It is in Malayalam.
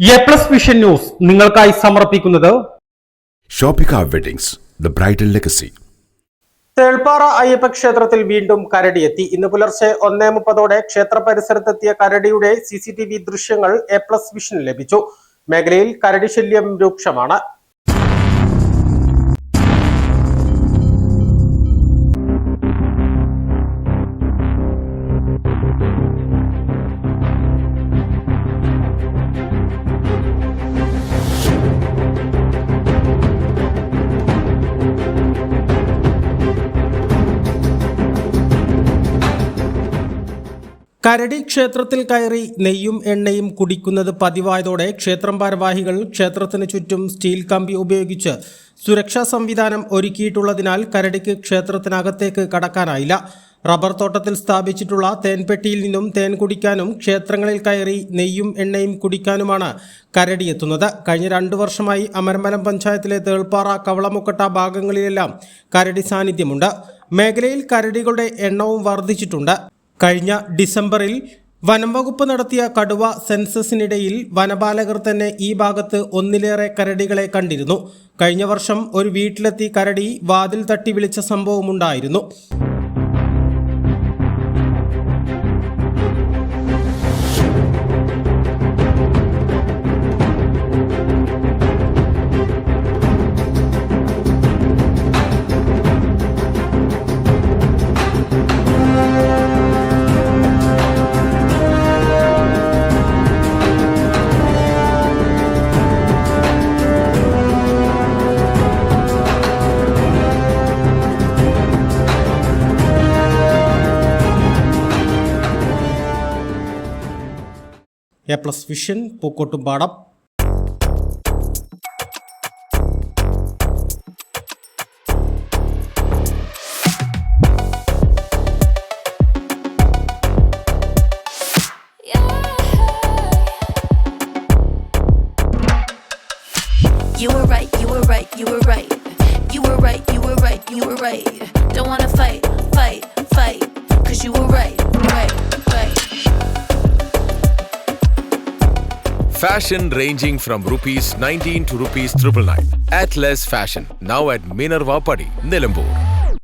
എ പ്ലസ് വിഷൻ ന്യൂസ് നിങ്ങൾക്കായി സമർപ്പിക്കുന്നത് Shopika weddings the bridal legacy Thelppara Ayyappa ക്ഷേത്രത്തിൽ വീണ്ടും കരടിയെത്തി. ഇന്ന് പുലർച്ചെ ഒന്നേ മുപ്പതോടെ ക്ഷേത്ര പരിസരത്തെത്തിയ കരടിയുടെ സി സി ടി വി ദൃശ്യങ്ങൾ എ പ്ലസ് വിഷൻ ലഭിച്ചു. മേഖലയിൽ കരടി ശല്യം രൂക്ഷമാണ്. കരടി ക്ഷേത്രത്തിൽ കയറി നെയ്യും എണ്ണയും കുടിക്കുന്നത് പതിവായതോടെ ക്ഷേത്രം ഭാരവാഹികൾ ക്ഷേത്രത്തിന് ചുറ്റും സ്റ്റീൽ കമ്പി ഉപയോഗിച്ച് സുരക്ഷാ സംവിധാനം ഒരുക്കിയിട്ടുള്ളതിനാൽ കരടിക്ക് ക്ഷേത്രത്തിനകത്തേക്ക് കടക്കാനായില്ല. റബ്ബർ തോട്ടത്തിൽ സ്ഥാപിച്ചിട്ടുള്ള തേൻപെട്ടിയിൽ നിന്നും തേൻ കുടിക്കാനും ക്ഷേത്രങ്ങളിൽ കയറി നെയ്യും എണ്ണയും കുടിക്കാനുമാണ് കരടി എത്തുന്നത്. കഴിഞ്ഞ രണ്ടു വർഷമായി അമരമ്പലം പഞ്ചായത്തിലെ തേൾപ്പാറ കവളമുക്കട്ട ഭാഗങ്ങളിലെല്ലാം കരടി സാന്നിധ്യമുണ്ട്. മേഖലയിൽ കരടികളുടെ എണ്ണവും വർദ്ധിച്ചിട്ടുണ്ട്. കഴിഞ്ഞ ഡിസംബറിൽ വനം വകുപ്പ് നടത്തിയ കടുവ സെൻസസിനിടയിൽ വനപാലകർ തന്നെ ഈ ഭാഗത്ത് ഒന്നിലേറെ കരടികളെ കണ്ടിരുന്നു. കഴിഞ്ഞ വർഷം ഒരു വീട്ടിലെത്തി കരടി വാതിൽ തട്ടി വിളിച്ച സംഭവമുണ്ടായിരുന്നു. A plus vision Pookkottumpadam You were right, you were right, you were right. You were right, you were right, you were right. Don't wanna fight, fight, fight. Cause you were right, right, Fashion ranging from rupees 19 to rupees 999. At less fashion. Now at Minerva Padi, Nilambur.